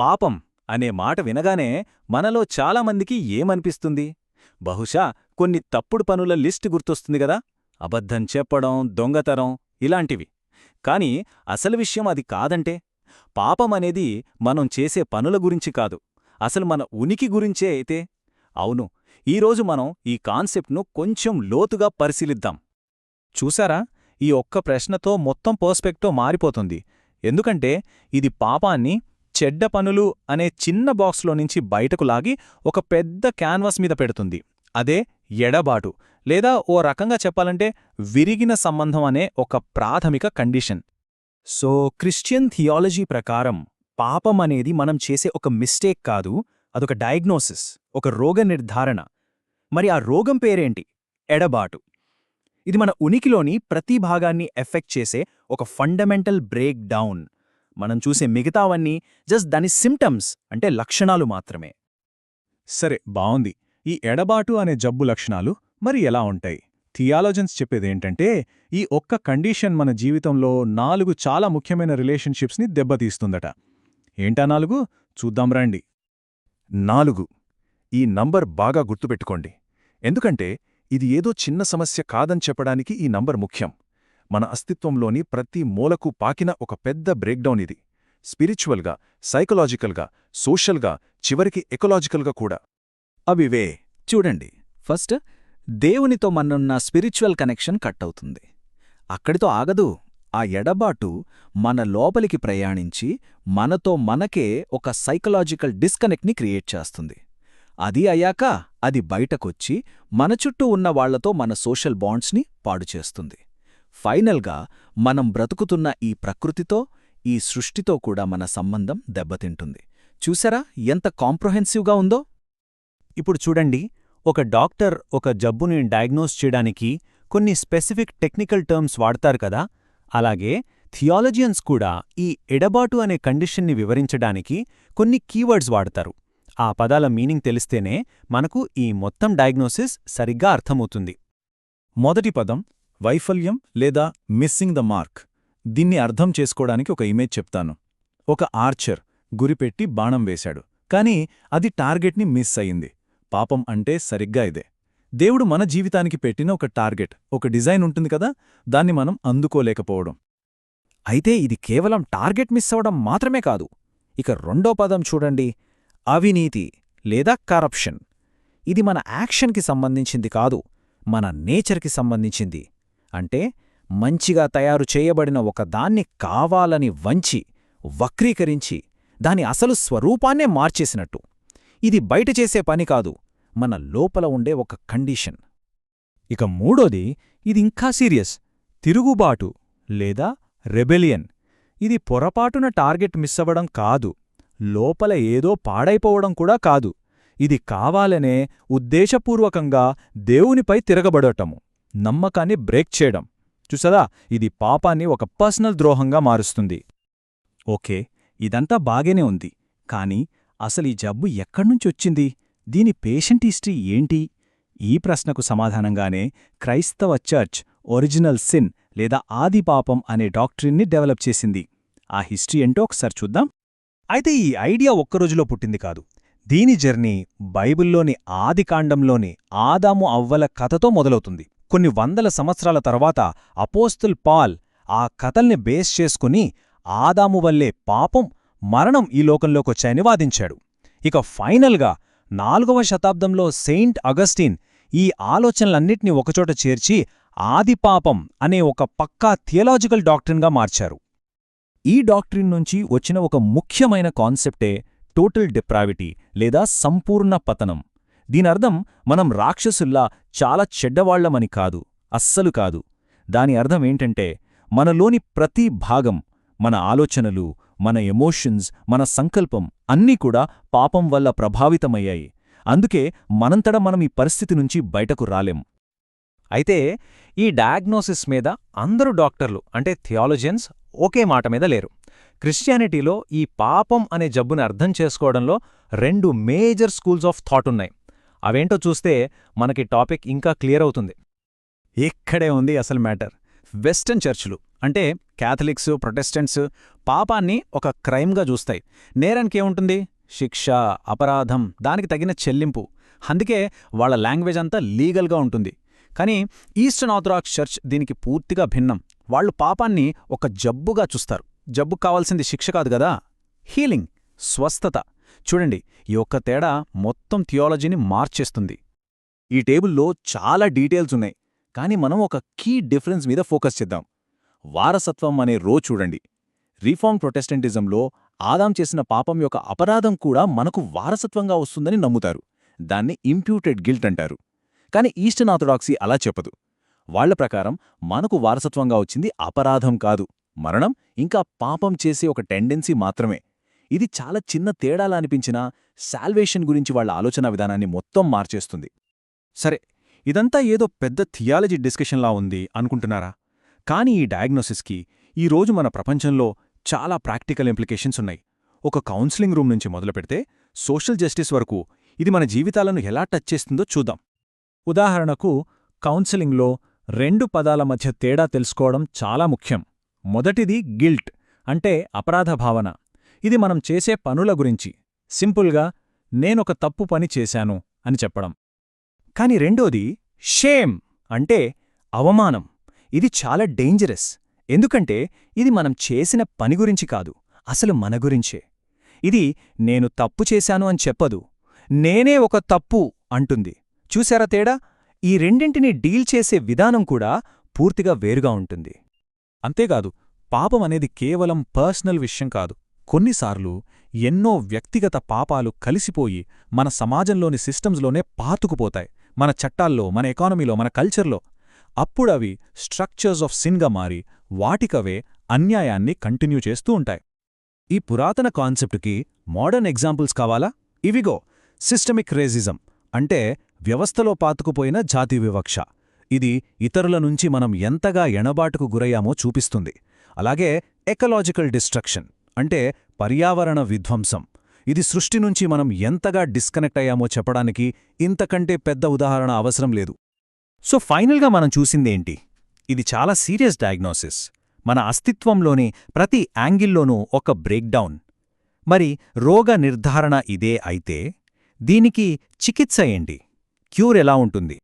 పాపం అనే మాట వినగానే మనలో చాలామందికి ఏమనిపిస్తుంది? బహుశా కొన్ని తప్పుడు పనుల లిస్ట్ గుర్తొస్తుంది గదా? అబద్ధం చెప్పడం దొంగతరం ఇలాంటివి. కాని అసలు విషయం అది కాదంటే పాపమనేది మనం చేసే పనుల గురించి కాదు. అసలు మన ఉనికి గురించే అయితే. అవును ఈరోజు మనం ఈ కాన్సెప్ట్ను కొంచెం లోతుగా పరిశీలిద్దాం. చూసారా? ఈ ఒక్క ప్రశ్నతో మొత్తం పర్స్పెక్టో మారిపోతుంది. ఎందుకంటే ఇది పాపాన్ని చెడ్డ పనులు అనే చిన్న బాక్స్లో నుంచి బయటకు లాగి ఒక పెద్ద క్యాన్వాస్ మీద పెడుతుంది. అదే ఎడబాటు లేదా ఓ రకంగా చెప్పాలంటే విరిగిన సంబంధం అనే ఒక ప్రాథమిక కండిషన్. సో క్రిస్టియన్ థియాలజీ ప్రకారం పాపం అనేది మనం చేసే ఒక మిస్టేక్ కాదు అదొక డయాగ్నోసిస్ ఒక రోగ నిర్ధారణ. మరి ఆ రోగం పేరేంటి? ఎడబాటు. ఇది మన ఉనికిలోని ప్రతి భాగాన్ని ఎఫెక్ట్ చేసే ఒక ఫండమెంటల్ బ్రేక్ డౌన్. మనం చూసే మిగతావన్నీ జస్ట్ దాని సిమ్టమ్స్ అంటే లక్షణాలు మాత్రమే. సరే బావుంది. ఈ ఎడబాటు అనే జబ్బు లక్షణాలు మరి ఎలా ఉంటాయి? థియాలజన్స్ చెప్పేదేంటంటే ఈ ఒక్క కండిషన్ మన జీవితంలో నాలుగు చాలా ముఖ్యమైన రిలేషన్షిప్స్ని దెబ్బతీస్తుందట. ఏంటా నాలుగు? చూద్దాం రండి. నాలుగు. ఈ నంబర్ బాగా గుర్తుపెట్టుకోండి. ఎందుకంటే ఇది ఏదో చిన్న సమస్య కాదని చెప్పడానికి ఈ నంబర్ ముఖ్యం. మన అస్తిత్వంలోని ప్రతి మూలకు పాకిన ఒక పెద్ద బ్రేక్డౌన్ ఇది. స్పిరిచువల్గా సైకలాజికల్గా సోషల్గా చివరికి ఎకలాజికల్గా కూడా. అవివే చూడండి. ఫస్ట్ దేవునితో మనున్న స్పిరిచువల్ కనెక్షన్ కట్ అవుతుంది. అక్కడితో ఆగదు. ఆ ఎడబాటు మన లోపలికి ప్రయాణించి మనతో మనకే ఒక సైకలాజికల్ డిస్కనెక్ట్ని క్రియేట్ చేస్తుంది. అది అయ్యాక అది బయటకొచ్చి మన చుట్టూ ఉన్న వాళ్ళతో మన సోషల్ బాండ్స్ని పాడుచేస్తుంది ఫైనల్గా మనం బ్రతుకుతున్న ఈ ప్రకృతితో ఈ సృష్టితో కూడా మన సంబంధం దెబ్బతింటుంది. చూసారా ఎంత కాంప్రహెన్సివ్గా ఉందో? ఇప్పుడు చూడండి ఒక డాక్టర్ ఒక జబ్బుని డయాగ్నోస్ చేయడానికి కొన్ని స్పెసిఫిక్ టెక్నికల్ టర్మ్స్ వాడతారు కదా? అలాగే థియాలజియన్స్ కూడా ఈ ఎడబాటు అనే కండిషన్ని వివరించడానికి కొన్ని కీవర్డ్స్ వాడతారు. ఆ పదాల మీనింగ్ తెలిస్తేనే మనకు ఈ మొత్తం డయాగ్నోసిస్ సరిగ్గా అర్థమవుతుంది. మొదటి పదం వైఫల్యం లేదా మిస్సింగ్ ద మార్క్. దీన్ని అర్థం చేసుకోవడానికి ఒక ఇమేజ్ చెప్తాను. ఒక ఆర్చర్ గురిపెట్టి బాణం వేశాడు. కాని అది టార్గెట్ని మిస్ అయింది పాపం అంటే సరిగ్గా ఇదే. దేవుడు మన జీవితానికి పెట్టిన ఒక టార్గెట్ ఒక డిజైన్ ఉంటుంది కదా దాన్ని మనం అందుకోలేకపోవడం. అయితే ఇది కేవలం టార్గెట్ మిస్ అవడం మాత్రమే కాదు. ఇక రెండో పదం చూడండి. అవినీతి లేదా కరప్షన్. ఇది మన యాక్షన్కి సంబంధించింది కాదు మన నేచర్కి సంబంధించింది. అంటే మంచిగా తయారు చేయబడిన ఒక దాన్ని కావాలని వంచి వక్రీకరించి దాని అసలు స్వరూపాన్నే మార్చేసినట్టు. ఇది బయట చేసే పని కాదు మన లోపల ఉండే ఒక కండిషన్. ఇక మూడోది ఇది ఇంకా సీరియస్ తిరుగుబాటు లేదా రెబెలియన్. ఇది పొరపాటున టార్గెట్ మిస్ అవ్వడం కాదు లోపల ఏదో పాడైపోవడం కూడా కాదు. ఇది కావాలనే ఉద్దేశపూర్వకంగా దేవునిపై తిరగబడటము. నమ్మకాన్ని బ్రేక్ చేయడం. చూసదా ఇది పాపాన్ని ఒక పర్సనల్ ద్రోహంగా మారుస్తుంది. ఓకే ఇదంతా బాగేనే ఉంది. కాని అసలు ఈ జబ్బు ఎక్కడ్నుంచొచ్చింది దీని పేషెంట్ హిస్టరీ ఏంటి? ఈ ప్రశ్నకు సమాధానంగానే క్రైస్తవ చర్చ్ ఒరిజినల్ సిన్ లేదా ఆది పాపం అనే డాక్టరీన్ని డెవలప్ చేసింది. ఆ హిస్టరీ ఏంటో ఒకసారి చూద్దాం. అయితే ఈ ఐడియా ఒక్కరోజులో పుట్టింది కాదు. దీని జర్నీ బైబిల్లోని ఆదికాండంలోని ఆదాము అవ్వల కథతో మొదలవుతుంది. కొన్ని వందల సంవత్సరాల తర్వాత అపోస్తుల్ పాల్ ఆ కథల్ని బేస్ చేసుకుని ఆదాము వల్లే పాపం మరణం ఈ లోకంలోకొచ్చాయని వాదించాడు. ఇక ఫైనల్గా నాలుగవ శతాబ్దంలో సెయింట్ అగస్టీన్ ఈ ఆలోచనలన్నింటినీ ఒకచోట చేర్చి ఆదిపాపం అనే ఒక పక్కా థియలాజికల్ డాక్ట్రిన్గా మార్చారు. ఈ డాక్ట్రిన్ నుంచి వచ్చిన ఒక ముఖ్యమైన కాన్సెప్టే టోటల్ డిప్రావిటీ లేదా సంపూర్ణ పతనం. దీనర్థం మనం రాక్షసుల్లా చాలా చెడ్డవాళ్ళమని కాదు అస్సలు కాదు. దాని అర్థమేంటంటే మనలోని ప్రతి భాగం మన ఆలోచనలు మన ఎమోషన్స్ మన సంకల్పం అన్నీ కూడా పాపం వల్ల ప్రభావితమయ్యాయి. అందుకే మనంతట మనం ఈ పరిస్థితి నుంచి బయటకు రాలేం. అయితే ఈ డయాగ్నోసిస్ మీద అందరూ డాక్టర్లు అంటే థియాలజియన్స్ ఒకే మాట మీద లేరు. క్రిస్టియానిటీలో ఈ పాపం అనే జబ్బుని అర్థం చేసుకోవడంలో రెండు మేజర్ స్కూల్స్ ఆఫ్ థాట్ ఉన్నాయి. అవేంటో చూస్తే మనకి టాపిక్ ఇంకా క్లియర్ అవుతుంది. ఇక్కడే ఉంది అసలు మ్యాటర్. వెస్టర్న్ చర్చ్లు అంటే క్యాథలిక్స్ ప్రొటెస్టెంట్స్ పాపాన్ని ఒక క్రైమ్గా చూస్తాయి. నేరానికి ఏముంటుంది? శిక్ష అపరాధం దానికి తగిన చెల్లింపు. అందుకే వాళ్ళ లాంగ్వేజ్ అంతా లీగల్గా ఉంటుంది. కానీ ఈస్టర్న్ ఆర్థడాక్స్ చర్చ్ దీనికి పూర్తిగా భిన్నం. వాళ్ళు పాపాన్ని ఒక జబ్బుగా చూస్తారు. జబ్బు కావాల్సింది శిక్ష కాదు కదా? హీలింగ్ స్వస్థత. చూడండి ఈ ఒక్క తేడా మొత్తం థియాలజీని మార్చేస్తుంది. ఈ టేబుల్లో చాలా డీటెయిల్స్ ఉన్నాయి కానీ మనం ఒక కీ డిఫరెన్స్ మీద ఫోకస్ చేద్దాం. వారసత్వం అనే రో చూడండి. రీఫార్మ్ ప్రొటెస్టెంటిజంలో ఆదాం చేసిన పాపం యొక్క అపరాధం కూడా మనకు వారసత్వంగా వస్తుందని నమ్ముతారు. దాన్ని ఇంప్యూటెడ్ గిల్ట్ అంటారు. కానీ ఈస్టర్న్ ఆర్థడాక్సీ అలా చెప్పదు. వాళ్ళ ప్రకారం మనకు వారసత్వంగా వచ్చింది అపరాధం కాదు. మరణం ఇంకా పాపం చేసే ఒక టెండెన్సీ మాత్రమే. ఇది చాలా చిన్న తేడాలా అనిపించినా శాల్వేషన్ గురించి వాళ్ళ ఆలోచన విధానాన్ని మొత్తం మార్చేస్తుంది. సరే ఇదంతా ఏదో పెద్ద థియాలజీ డిస్కషన్లా ఉంది అనుకుంటున్నారా? కానీ ఈ డయాగ్నోసిస్కి ఈరోజు మన ప్రపంచంలో చాలా ప్రాక్టికల్ ఇంప్లికేషన్స్ ఉన్నాయి. ఒక కౌన్సిలింగ్ రూమ్ నుంచి మొదలుపెడితే సోషల్ జస్టిస్ వరకు ఇది మన జీవితాలను ఎలా టచ్ చేస్తుందో చూద్దాం. ఉదాహరణకు కౌన్సిలింగ్లో రెండు పదాల మధ్య తేడా తెలుసుకోవడం చాలా ముఖ్యం. మొదటిది గిల్ట్ అంటే అపరాధ భావన. ఇది మనం చేసే పనుల గురించి. సింపుల్గా నేనొక తప్పు పని చేశాను అని చెప్పడం. కాని రెండోది షేమ్ అంటే అవమానం. ఇది చాలా డేంజరస్. ఎందుకంటే ఇది మనం చేసిన పని గురించి కాదు అసలు మన గురించే. ఇది నేను తప్పు చేశాను అని చెప్పదు నేనే ఒక తప్పు అంటుంది. చూశారా తేడా? ఈ రెండింటిని డీల్ చేసే విధానం కూడా పూర్తిగా వేరుగా ఉంటుంది. అంతేకాదు పాపం అనేది కేవలం పర్సనల్ విషయం కాదు. కొన్నిసార్లు ఎన్నో వ్యక్తిగత పాపాలు కలిసిపోయి మన సమాజంలోని సిస్టమ్స్లోనే పాతుకుపోతాయి. మన చట్టాల్లో మన ఎకానమీలో మన కల్చర్లో. అప్పుడవి స్ట్రక్చర్స్ ఆఫ్ సిన్గా మారి వాటికవే అన్యాయాన్ని కంటిన్యూ చేస్తూ ఉంటాయి. ఈ పురాతన కాన్సెప్ట్కి మోడర్న్ ఎగ్జాంపుల్స్ కావాలా? ఇవిగో సిస్టమిక్ రేజిజం అంటే వ్యవస్థలో పాతుకుపోయిన జాతి వివక్ష. ఇది ఇతరుల నుంచి మనం ఎంతగా ఎణబాటుకు గురయ్యామో చూపిస్తుంది. అలాగే ఎకలాజికల్ డిస్ట్రక్షన్ అంటే పర్యావరణ విధ్వంసం. ఇది సృష్టి నుంచి మనం ఎంతగా డిస్కనెక్ట్ అయ్యామో చెప్పడానికి ఇంతకంటే పెద్ద ఉదాహరణ అవసరం లేదు. సో ఫైనల్గా మనం చూసిందేంటి ఇది చాలా సీరియస్ డయాగ్నోసిస్. మన అస్తిత్వంలోని ప్రతి యాంగిల్లోనూ ఒక బ్రేక్డౌన్. మరి రోగ నిర్ధారణ ఇదే అయితే దీనికి చికిత్స ఏంటి? క్యూర్ ఎలా ఉంటుంది?